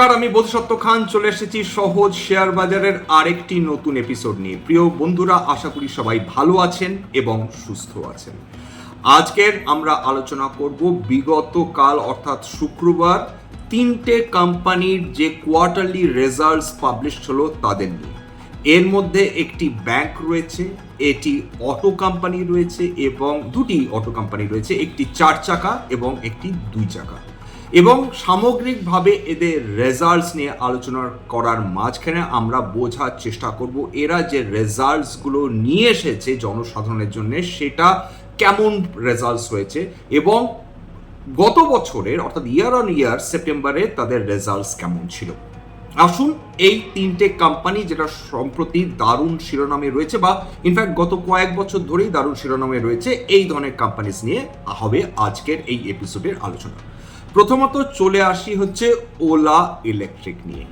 নমস্কার, আমি বোধসত্ত্ব খান, চলে এসেছি সহজ শেয়ার বাজারের আরেকটি নতুন এপিসোড নিয়ে। প্রিয় বন্ধুরা, আশা করি সবাই ভালো আছেন এবং সুস্থ আছেন। আজকের আমরা আলোচনা করব বিগত কাল, অর্থাৎ শুক্রবার, তিনটে কোম্পানির যে কোয়ার্টারলি রেজাল্টস পাবলিশ হলো তাদের নিয়ে। এর মধ্যে একটি ব্যাংক রয়েছে, এটি অটো কোম্পানি রয়েছে এবং দুটি অটো কোম্পানি রয়েছে, একটি চার চাকা এবং একটি দুই চাকা। এবং সামগ্রিকভাবে এদের রেজাল্টস নিয়ে আলোচনা করার মাঝখানে আমরা বোঝার চেষ্টা করব এরা যে রেজাল্টসগুলো নিয়ে এসেছে জনসাধারণের জন্য সেটা কেমন রেজাল্টস হয়েছে এবং গত বছরের অর্থাৎ ইয়ার অন ইয়ার সেপ্টেম্বরে তাদের রেজাল্টস কেমন ছিল। আসুন এই তিনটে কোম্পানি যেটা সম্প্রতি দারুণ শিরোনামে রয়েছে বা ইনফ্যাক্ট গত কয়েক বছর ধরেই দারুণ শিরোনামে রয়েছে, এই ধরনের কোম্পানিজ নিয়ে হবে আজকের এই এপিসোডের আলোচনা। প্রথমত চলে আসি হচ্ছে ওলা ইলেকট্রিক নিয়ে।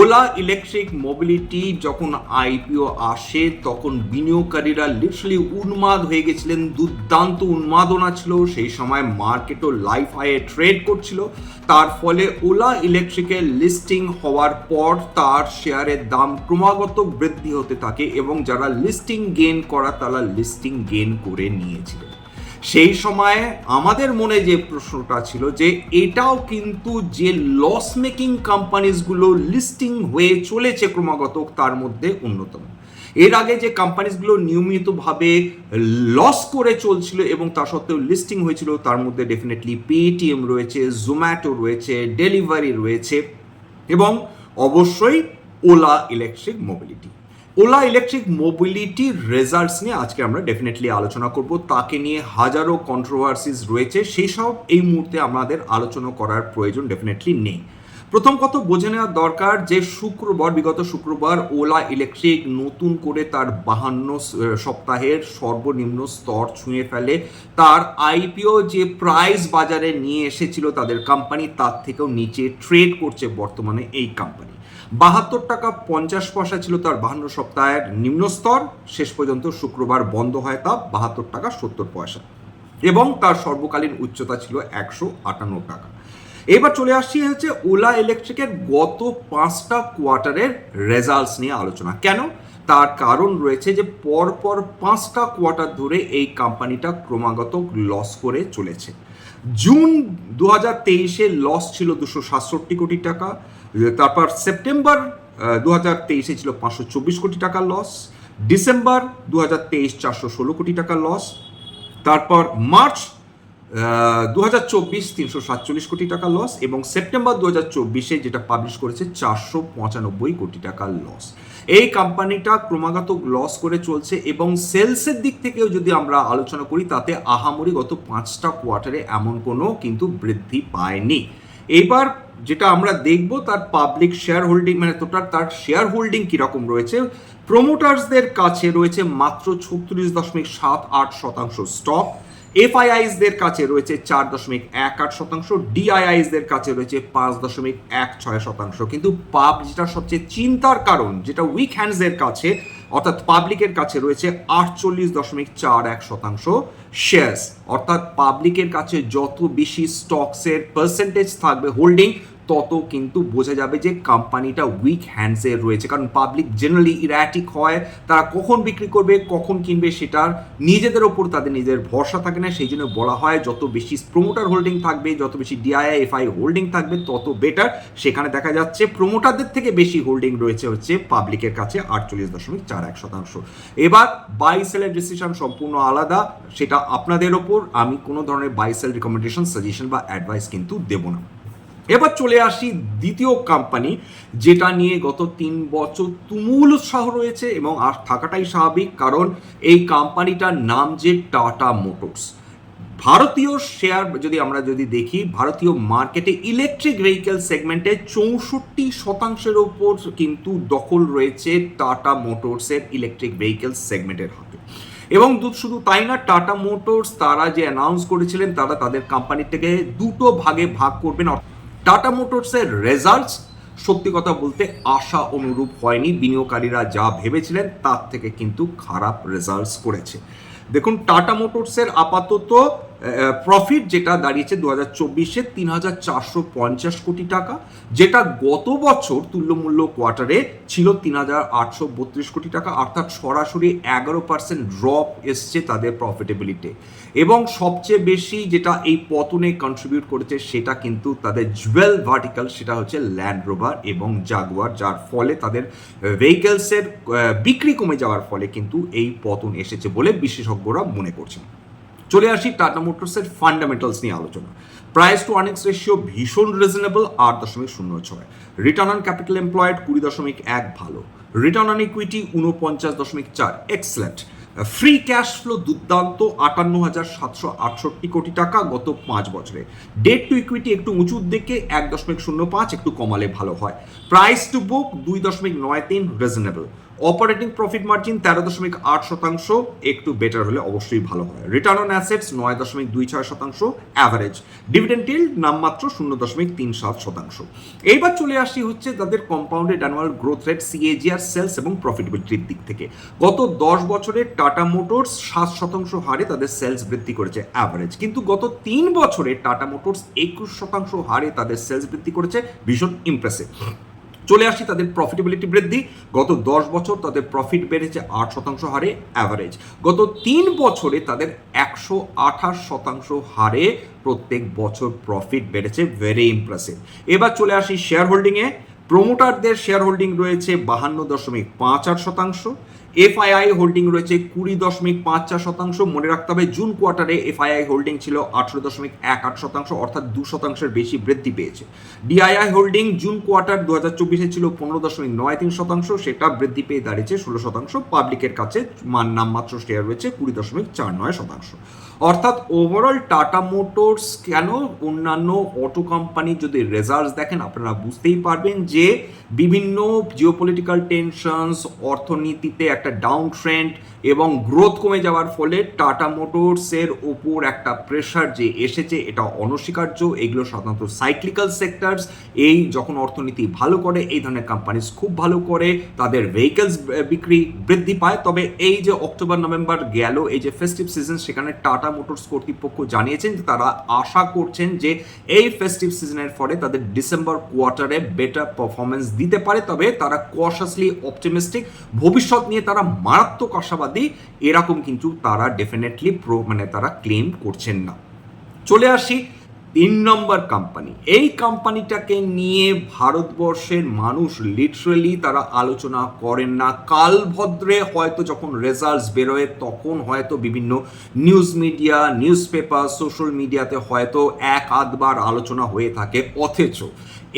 ওলা ইলেকট্রিক মোবিলিটি যখন আইপিও আসে, তখন বিনিয়োগকারীরা লিটারালি উন্মাদ হয়ে গেছিলেন, দুর্দান্ত উন্মাদনা ছিল, সেই সময় মার্কেটও লাইফ হাইয়ে ট্রেড করছিল। তার ফলে ওলা ইলেকট্রিকের লিস্টিং হওয়ার পর তার শেয়ারের দাম ক্রমাগত বৃদ্ধি হতে থাকে এবং যারা লিস্টিং গেন করা, তারা লিস্টিং গেন করে নিয়েছিলেন সেই সময়ে আমাদের মনে যে প্রশ্নটা ছিল যে এটাও কিন্তু যে লস মেকিং কোম্পানিজগুলো লিস্টিং হয়ে চলেছে ক্রমাগত তার মধ্যে অন্যতম। এর আগে যে কোম্পানিজগুলো নিয়মিতভাবে লস করে চলছিল এবং তা সত্ত্বেও লিস্টিং হয়েছিল, তার মধ্যে ডেফিনেটলি পেটিএম রয়েছে জোম্যাটো রয়েছে ডেলিভারি রয়েছে এবং অবশ্যই Ola electric mobility Ola electric mobility results নিয়ে আজকে আমরা ডেফিনেটলি আলোচনা করব। তাকে নিয়ে হাজারো কন্ট্রোভার্সিস রয়েছে। সেই সব এই মুহূর্তে আমাদের আলোচনা করার প্রয়োজন ডেফিনেটলি নেই। প্রথম কথা বোঝে নেওয়া দরকার যে শুক্রবার, বিগত শুক্রবার ওলা ইলেকট্রিক নতুন করে তার বাহান্ন সপ্তাহের সর্বনিম্ন স্তর ছুঁয়ে ফেলে। তার আইপিও যে প্রাইস বাজারে নিয়ে এসেছিল তাদের কোম্পানি তার থেকেও নিচে ট্রেড করছে বর্তমানে এই কোম্পানি বাহাত্তর টাকা পঞ্চাশ পয়সা ছিল তার বাহান্ন সপ্তাহের নিম্ন স্তর শেষ পর্যন্ত শুক্রবার বন্ধ হয় তা বাহাত্তর টাকা সত্তর পয়সা। এবং তার সর্বকালীন উচ্চতা ছিল একশো আটান্ন টাকা। এবার চলে আসছি হচ্ছে ওলা ইলেকট্রিকের গত পাঁচটা কোয়ার্টারের রেজাল্টস নিয়ে আলোচনা। কেন? তার কারণ রয়েছে যে পরপর পাঁচটা কোয়ার্টার ধরে এই কোম্পানিটা ক্রমাগত লস করে চলেছে। জুন দু হাজার তেইশে লস ছিল দুশো সাতষট্টি কোটি টাকা তারপর সেপ্টেম্বর দু হাজার তেইশে ছিল পাঁচশো চব্বিশ কোটি টাকা লস ডিসেম্বর দু হাজার তেইশ চারশো ষোলো কোটি টাকা লস তারপর মার্চ দু হাজার চব্বিশ তিনশো সাতচল্লিশ কোটি টাকা লস এবং সেপ্টেম্বর দু হাজার চব্বিশে যেটা পাবলিশ করেছে চারশো পঁচানব্বই কোটি টাকার লস এই কোম্পানিটা ক্রমাগত লস করে চলছে এবং সেলসের দিক থেকেও যদি আমরা আলোচনা করি, তাতে আহামরি গত পাঁচটা কোয়ার্টারে এমন কোনো কিন্তু বৃদ্ধি পায়নি। এবার যেটা আমরা দেখব, তার পাবলিক শেয়ার হোল্ডিং মানে তোটার, তার শেয়ার হোল্ডিং কীরকম রয়েছে? প্রোমোটার্সদের কাছে রয়েছে মাত্র ছত্রিশ দশমিক সাত আট শতাংশ স্টক এফআইআইসদের কাছে রয়েছে চার দশমিক এক আট শতাংশ, ডিআইআইসদের কাছে রয়েছে পাঁচ দশমিক এক ছয় শতাংশ। কিন্তু পাব, যেটা সবচেয়ে চিন্তার কারণ, যেটা উইক হ্যান্ডসদের কাছে, অর্থাৎ পাবলিকের কাছে রয়েছে আটচল্লিশ দশমিক চার এক শতাংশ শেয়ার্স অর্থাৎ পাবলিকের কাছে যত বেশি স্টকসের পার্সেন্টেজ থাকবে হোল্ডিং তত কিন্তু বোঝা যাবে যে কোম্পানিটা উইক হ্যান্ডসে রয়েছে। কারণ পাবলিক জেনারেলি ইরাটিক হয়। তারা কখন বিক্রি করবে, কখন কিনবে সেটার নিজেদের ওপর তাদের নিজের ভরসা থাকে না। সেই জন্য বলা হয়, যত বেশি প্রোমোটার হোল্ডিং থাকবে, যত বেশি ডিআইআই এফআই হোল্ডিং থাকবে, তত বেটার সেখানে দেখা যাচ্ছে প্রোমোটারদের থেকে বেশি হোল্ডিং রয়েছে হচ্ছে পাবলিকের কাছে, আটচল্লিশ দশমিক চার এক শতাংশ। এবার বাই সেলের ডিসিশন সম্পূর্ণ আলাদা, সেটা আপনাদের ওপর। আমি কোনো ধরনের বাই সেল রিকমেন্ডেশন সাজেশন বা অ্যাডভাইস কিন্তু দেবো না। এবার চলে আসি দ্বিতীয় কোম্পানি যেটা নিয়ে গত তিন বছর তুমুল উৎসাহ রয়েছে এবং আর থাকাটাই স্বাভাবিক, কারণ এই কোম্পানিটার নাম যে টাটা মোটরস ভারতীয় শেয়ার যদি আমরা যদি দেখি, ভারতীয় মার্কেটে ইলেকট্রিক ভেহিকেল সেগমেন্টে চৌষট্টি শতাংশের ওপর কিন্তু দখল রয়েছে টাটা মোটরসের ইলেকট্রিক ভেহিকেল সেগমেন্টের হাতে। এবং শুধু তাই না টাটা মোটরস তারা যে অ্যানাউন্স করেছিলেন, তারা তাদের কোম্পানিটাকে দুটো ভাগে ভাগ করবেন টাটা মোটরসের রেজাল্টস সত্যি কথা বলতে আশা অনুরূপ হয়নি। বিনিয়োগকারীরা যা ভেবেছিলেন, তার থেকে কিন্তু খারাপ রেজাল্টস করেছে। দেখুন টাটা মোটরসের আপাতত প্রফিট যেটা দাঁড়িয়েছে দু হাজার চব্বিশে তিন হাজার চারশো পঞ্চাশ কোটি টাকা, যেটা গত বছর তুল্যমূল্য কোয়ার্টারে ছিল তিন হাজার আটশো বত্রিশ কোটি টাকা, অর্থাৎ সরাসরি এগারো পার্সেন্ট ড্রপ এসছে তাদের প্রফিটেবিলিটি এবং সবচেয়ে বেশি যেটা এই পতনে কন্ট্রিবিউট করেছে সেটা কিন্তু তাদের জুয়েল ভার্টিক্যাল সেটা হচ্ছে ল্যান্ড রোভার এবং জাগুয়ার যার ফলে তাদের ভেহিকেলসের বিক্রি কমে যাওয়ার ফলে কিন্তু এই পতন এসেছে বলে বিশেষজ্ঞরা মনে করছেন। চলে আসি টাটা মোটরসের ফান্ডামেন্টালস নিয়ে আলোচনা। প্রাইস টু আর্নিংস রেশিও ভীষণ রিজনেবল আট দশমিক শূন্য ছয়। রিটার্ন অন ক্যাপিটাল এমপ্লয়েড কুড়ি দশমিক এক ভালো। রিটার্ন অন ইকুইটি উনপঞ্চাশ দশমিক চার এক্সেলেন্ট ফ্রি ক্যাশ ফ্লো দুর্দান্ত, আটান্ন হাজার সাতশো আটষট্টি কোটি টাকা গত পাঁচ বছরে। ডেট টু ইকুইটি একটু উঁচুর দিকে, এক দশমিক শূন্য পাঁচ একটু কমালে ভালো হয়। প্রাইস টু বুক দুই দশমিক নয় তিন রিজনেবল অপারেটিং প্রফিট মার্জিন তেরো দশমিক আট শতাংশ, একটু বেটার হলে অবশ্যই ভালো হয়। রিটার্ন অন অ্যাসেটস নয় দশমিক দুই ছয় শতাংশ অ্যাভারেজ ডিভিডেন্ড নামমাত্র শূন্য দশমিক তিন সাত শতাংশ। এইবার চলে আসি হচ্ছে তাদের compounded annual growth rate CAGR sales এবং প্রফিটেবিলিটির দিক থেকে। গত দশ বছরে টাটা মোটরস সাত শতাংশ হারে তাদের সেলস বৃদ্ধি করেছে অ্যাভারেজ কিন্তু গত তিন বছরে টাটা মোটরস একুশ শতাংশ হারে তাদের সেলস বৃদ্ধি করেছে, ভীষণ ইমপ্রেসিভ চলে আসি তাদের প্রফিটেবিলিটি বৃদ্ধি। গত দশ বছর তাদের প্রফিট বেড়েছে আট শতাংশ হারে অ্যাভারেজ গত তিন বছরে তাদের একশো আঠাশ শতাংশ হারে প্রত্যেক বছর প্রফিট বেড়েছে। ভেরি ইমপ্রেসিভ এবার চলে আসি শেয়ার হোল্ডিংয়ে প্রমোটারদের শেয়ার হোল্ডিং রয়েছে বাহান্ন দশমিক পাঁচ আট শতাংশ। এফআইআই হোল্ডিং রয়েছে কুড়ি দশমিক পাঁচ চার শতাংশ। মনে রাখতে হবে, জুন কোয়ার্টারে এফআইআই হোল্ডিং ছিল আঠেরো দশমিক এক আট শতাংশ, অর্থাৎ দু শতাংশের বেশি বৃদ্ধি পেয়েছে। ডিআইআই হোল্ডিং জুন কোয়ার্টার দু হাজার চব্বিশে ছিল পনেরো দশমিক নয় তিন শতাংশ, সেটা বৃদ্ধি পেয়ে দাঁড়িয়েছে ষোলো শতাংশ। পাবলিকের কাছে মান নামমাত্র শেয়ার রয়েছে কুড়ি দশমিক চার নয় শতাংশ। অর্থাৎ ওভারঅল টাটা মোটরস কেন অন্যান্য অটো কোম্পানি যদি রেজাল্টস দেখেন, আপনারা বুঝতেই পারবেন যে বিভিন্ন জিওপলিটিক্যাল টেনশনস অর্থনীতিতে একটা ডাউন ট্রেন্ড এবং গ্রোথ কমে যাওয়ার ফলে টাটা মোটরসের ওপর একটা প্রেশার যে এসেছে, এটা অনস্বীকার্য। এগুলো সাধারণত সাইক্লিক্যাল সেক্টরস এই যখন অর্থনীতি ভালো করে, এই ধরনের কোম্পানিজ খুব ভালো করে তাদের ভেহিকেলস বিক্রি বৃদ্ধি পায়। তবে এই যে অক্টোবর নভেম্বর গেল, এই যে ফেস্টিভ সিজন সেখানে টাটা মোটরস কর্তৃপক্ষ জানিয়েছেন যে তারা আশা করছেন যে এই ফেস্টিভ সিজনের ফলে তাদের ডিসেম্বর কোয়ার্টারে বেটার পারফরমেন্স দিতে পারে। তবে তারা কশাসলি অপটিমিস্টিক ভবিষ্যৎ নিয়ে তারা মারাত্মক আশাবাদী, এরকম কিন্তু তারা ডেফিনেটলি প্রো মানে তারা ক্লেম করছেন না। চলে আসি তিন নম্বর কোম্পানি এই কোম্পানিটাকে নিয়ে ভারতবর্ষের মানুষ লিটারেলি তারা আলোচনা করেন না। কাল ভদ্রে হয়তো যখন রেজাল্টস বেরোয়, তখন হয়তো বিভিন্ন news media news paper social মিডিয়াতে হয়তো এক আধবার আলোচনা হয়ে থাকে। অথচ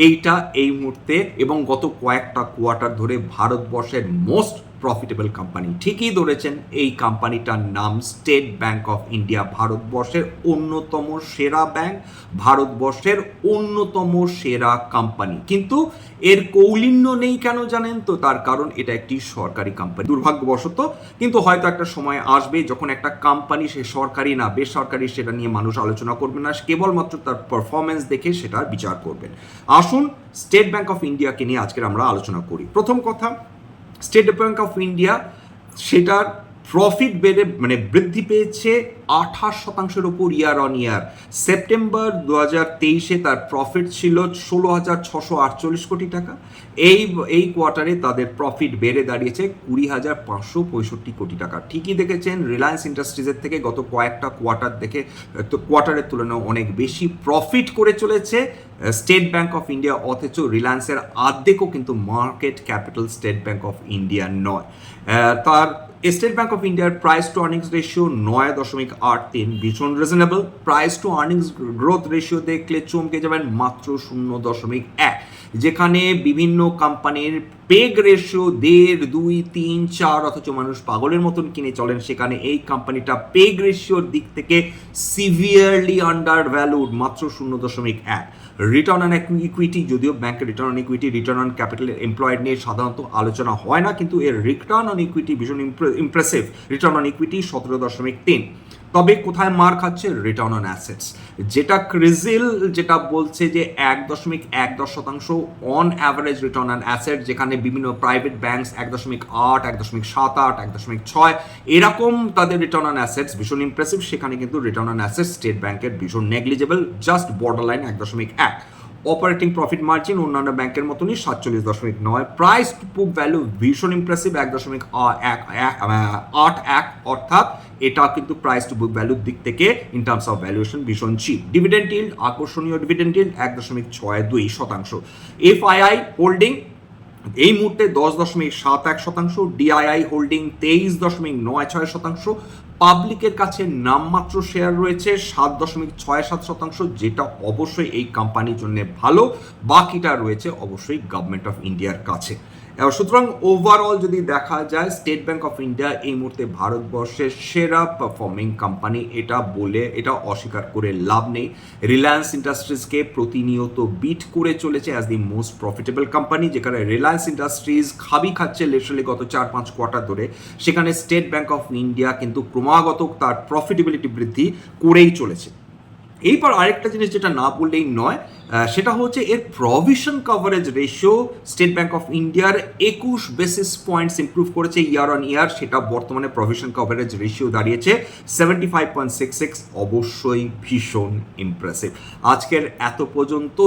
এইটা এই মুহূর্তে এবং গত কয়েকটা কোয়ার্টার ধরে ভারতবর্ষের মোস্ট প্রফিটেবল কোম্পানি ঠিকই ধরেছেন, এই কোম্পানিটার নাম স্টেট ব্যাংক অফ ইন্ডিয়া ভারতবর্ষের অন্যতম সেরা ব্যাংক ভারতবর্ষের অন্যতম সেরা কোম্পানি কিন্তু এর কৌলিন্য নেই কেন জানেন তো? তার কারণ এটা একটি সরকারি কোম্পানি দুর্ভাগ্যবশত কিন্তু হয়তো একটা সময় আসবে যখন একটা কোম্পানি সে সরকারি না, বেসরকারি, সেটা নিয়ে মানুষ আলোচনা করবে না, কেবলমাত্র তার পারফরমেন্স দেখে সেটা বিচার করবেন। আসুন স্টেট ব্যাংক অফ ইন্ডিয়াকে নিয়ে আজকের আমরা আলোচনা করি। প্রথম কথা স্টেট ব্যাঙ্ক অফ ইন্ডিয়া সেটার প্রফিট বেড়ে মানে বৃদ্ধি পেয়েছে আঠাশ শতাংশের ওপর ইয়ার অন ইয়ার সেপ্টেম্বর দু হাজার তেইশে তার প্রফিট ছিল ষোলো হাজার ছশো আটচল্লিশ কোটি টাকা। এই এই কোয়ার্টারে তাদের প্রফিট বেড়ে দাঁড়িয়েছে কুড়ি হাজার পাঁচশো পঁয়ষট্টি কোটি টাকা। ঠিকই দেখেছেন রিলায়েন্স ইন্ডাস্ট্রিজের থেকে গত কয়েকটা কোয়ার্টার দেখে কোয়ার্টারের তুলনায় অনেক বেশি প্রফিট করে চলেছে। স্টেট ব্যাংক অফ ইন্ডিয়া অথচ রিলায়েন্সের আর্ধেকও কিন্তু market capital State bank of India নয়। তার স্টেট ব্যাংক অফ ইন্ডিয়ার প্রাইস টু আর্নিংস রেশিও নয় দশমিক আট তিন, ভীষণ reasonable price to earnings growth ratio দেখলে চমকে যাবেন মাত্র শূন্য দশমিক এক। যেখানে বিভিন্ন কোম্পানির পেগ রেশিও দেড়, দুই, তিন, চার, অথচ মানুষ পাগলের মতন কিনে চলেন, সেখানে এই কোম্পানিটা পেগ রেশিওর দিক থেকে সিভিয়ারলি আন্ডার ভ্যালুড মাত্র শূন্য দশমিক এক। রিটার্ন অন ইকুইটি যদিও ব্যাংকের return on equity return on capital employed নিয়ে সাধারণত আলোচনা হয় না, কিন্তু এর রিটার্ন অন ইকুইটি ভীষণ ইমপ্রেসিভ রিটার্ন অন ইকুইটি সতেরো দশমিক তিন। তবে কোথায় মার খাচ্ছে? রিটার্ন অন অ্যাসেটস যেটা ক্রিজিল যেটা বলছে যে এক দশমিক এক দশ শতাংশ on average return on asset যেখানে বিভিন্ন প্রাইভেট ব্যাঙ্কস এক দশমিক আট, এক দশমিক সাত আট, এক দশমিক ছয়, এরকম তাদের রিটার্ন অন অ্যাসেটস ভীষণ ইমপ্রেসিভ সেখানে কিন্তু রিটার্ন অন অ্যাসেটস স্টেট ব্যাংকের ভীষণ নেগলিজেবল জাস্ট বর্ডার লাইন এক দশমিক এক। অপারেটিং প্রফিট মার্জিন অন্যান্য ব্যাংকের মতনই সাতচল্লিশ দশমিক নয়। প্রাইস টু বুক ভ্যালু ভীষণ ইমপ্রেসিভ এক দশমিক আট, এক। অর্থাৎ এটা কিন্তু প্রাইস টু বুক ভ্যালুর দিক থেকে ইন টার্মস অফ ভ্যালুয়েশন ভীষণ চিপ ডিভিডেন্ড ইল্ড আকর্ষণীয় ডিভিডেন্ড ইল্ড এক দশমিক ছয় দুই শতাংশ। এফআইআই হোল্ডিং এই মুহূর্তে দশ দশমিক সাত এক শতাংশ ডিআইআই হোল্ডিং তেইশ দশমিক নয় ছয় শতাংশ, পাবলিকের কাছে নামমাত্র শেয়ার রয়েছে সাত দশমিক ছয় সাত শতাংশ, যেটা অবশ্যই এই কোম্পানির জন্য ভালো। বাকিটা রয়েছে অবশ্যই গভর্নমেন্ট অফ ইন্ডিয়ার কাছে। সুতরাং ওভারঅল যদি দেখা যায় স্টেট ব্যাংক অফ ইন্ডিয়া এই মুহূর্তে ভারতবর্ষের সেরা পারফর্মিং কোম্পানি এটা বলে এটা অস্বীকার করে লাভ নেই। রিলায়েন্স ইন্ডাস্ট্রিজকে প্রতিনিয়ত বিট করে চলেছে as the most profitable company যেখানে রিলায়েন্স ইন্ডাস্ট্রিজ খাবি খাচ্ছে লেটারালি গত চার পাঁচ কোয়ার্টার ধরে। সেখানে স্টেট ব্যাংক অফ ইন্ডিয়া কিন্তু ক্রমাগত তার প্রফিটেবিলিটি বৃদ্ধি করেই চলেছে। এইবার আরেকটা জিনিস যেটা না বললেই নয় সেটা হচ্ছে এর provision coverage ratio State Bank of ইন্ডিয়ার একুশ বেসিস পয়েন্টস ইমপ্রুভ করেছে ইয়ার অন ইয়ার সেটা বর্তমানে প্রভিশন কভারেজ রেশিও দাঁড়িয়েছে seventy five point six six অবশ্যই ভীষণ ইমপ্রেসিভ আজকের এত পর্যন্ত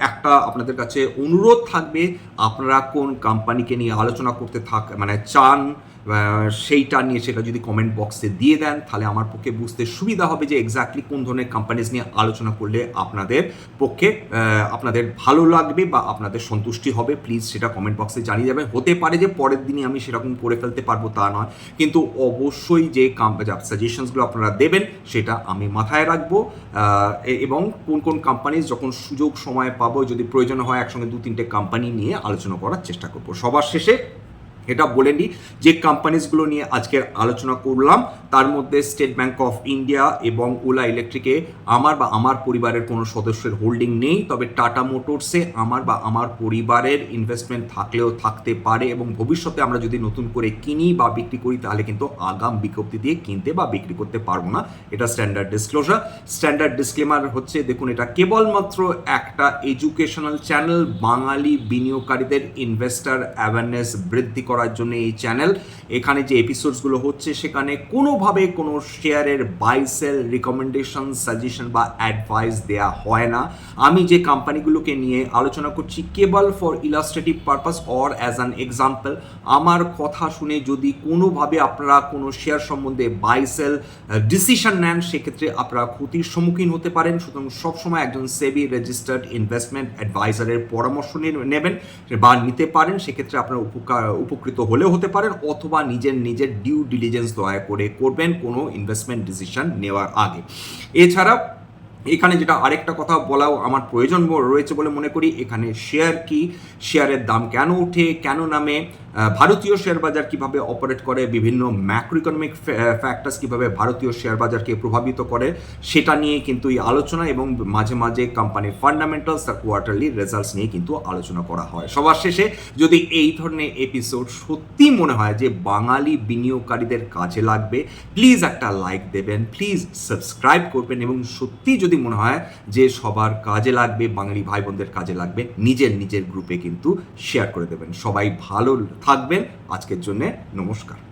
একটা আপনাদের কাছে অনুরোধ থাকবে, আপনারা কোন কোম্পানিকে নিয়ে আলোচনা করতে থাক মানে চান সেইটা নিয়ে সেটা যদি কমেন্ট বক্সে দিয়ে দেন, তাহলে আমার পক্ষে বুঝতে সুবিধা হবে যে এক্স্যাক্টলি কোন ধরনের কোম্পানিজ নিয়ে আলোচনা করলে আপনাদের পক্ষে আপনাদের ভালো লাগবে বা আপনাদের সন্তুষ্টি হবে। প্লিজ সেটা কমেন্ট বক্সে জানিয়ে যাবেন হতে পারে যে পরের দিনই আমি সেরকম করে ফেলতে পারব তা নয়, কিন্তু অবশ্যই যে সাজেশনসগুলো আপনারা দেবেন, সেটা আমি মাথায় রাখব। এবং কোন কোন কোম্পানিজ যখন সুযোগ সময় পাবো, যদি প্রয়োজন হয় একসঙ্গে দু তিনটে কোম্পানি নিয়ে আলোচনা করার চেষ্টা করব। সবার শেষে এটা বলে নিই, যে কোম্পানিজগুলো নিয়ে আজকের আলোচনা করলাম, তার মধ্যে স্টেট ব্যাংক অফ ইন্ডিয়া এবং ওলা ইলেকট্রিকে আমার বা আমার পরিবারের কোনো সদস্যের হোল্ডিং নেই, তবে টাটা মোটরসে আমার বা আমার পরিবারের ইনভেস্টমেন্ট থাকলেও থাকতে পারে এবং ভবিষ্যতে আমরা যদি নতুন করে কিনি বা বিক্রি করি, তাহলে কিন্তু আগাম বিজ্ঞপ্তি দিয়ে কিনতে বা বিক্রি করতে পারব না। এটা স্ট্যান্ডার্ড ডিসক্লোজার স্ট্যান্ডার্ড ডিসক্লেমার হচ্ছে, দেখুন, এটা কেবলমাত্র একটা এডুকেশনাল চ্যানেল বাঙালি বিনিয়োগকারীদের ইনভেস্টার অ্যাওয়ারনেস বৃদ্ধি করার জন্য এই চ্যানেল এখানে যে এপিসোডসগুলো হচ্ছে, সেখানে কোনোভাবে কোনো শেয়ারের বাই সেল রিকমেন্ডেশন সাজেশন বা অ্যাডভাইস দেয়া হয় না। আমি যে কোম্পানিগুলোকে নিয়ে আলোচনা করছি, কেবল for illustrative purpose or as an example আমার কথা শুনে যদি কোনোভাবে আপনারা কোনো শেয়ার সম্বন্ধে বাই সেল ডিসিশন নেন, সেক্ষেত্রে আপনারা ক্ষতির সম্মুখীন হতে পারেন। সুতরাং সবসময় একজন সেবি রেজিস্টার্ড ইনভেস্টমেন্ট অ্যাডভাইজারের পরামর্শ নেবেন বা নিতে পারেন। সেক্ষেত্রে আপনারা উপকার উপকৃত হলেও হতে পারেন, অথবা নিজের নিজের ডিউ ডিলিজেন্স দয়া করে করবেন, কোনো ইনভেস্টমেন্ট ডিসিশন নেওয়ার আগে। এছাড়া, এখানে যেটা আরেকটা কথা বলাও আমার প্রয়োজন রয়েছে বলে মনে করি, এখানে শেয়ার কি? শেয়ারের দাম কেন ওঠে কেন নামে? ভারতীয় শেয়ার বাজার কীভাবে অপারেট করে, বিভিন্ন ম্যাক্রো ইকোনমিক ফ্যাক্টার্স কীভাবে ভারতীয় শেয়ার বাজারকে প্রভাবিত করে, সেটা নিয়ে কিন্তু এই আলোচনা এবং মাঝে মাঝে কোম্পানির ফান্ডামেন্টালস আর কোয়ার্টারলি রেজাল্টস নিয়ে কিন্তু আলোচনা করা হয়। সবার শেষে যদি এই ধরনের এপিসোড সত্যি মনে হয় যে বাঙালি বিনিয়োগকারীদের কাজে লাগবে প্লিজ একটা লাইক দেবেন প্লিজ সাবস্ক্রাইব করবেন এবং সত্যি যদি মনে হয় যে সবার কাজে লাগবে, বাঙালি ভাই বোনদের কাজে লাগবে, নিজের নিজের গ্রুপে কিন্তু শেয়ার করে দেবেন। সবাই ভালো থাকবেন। আজকের জন্য নমস্কার।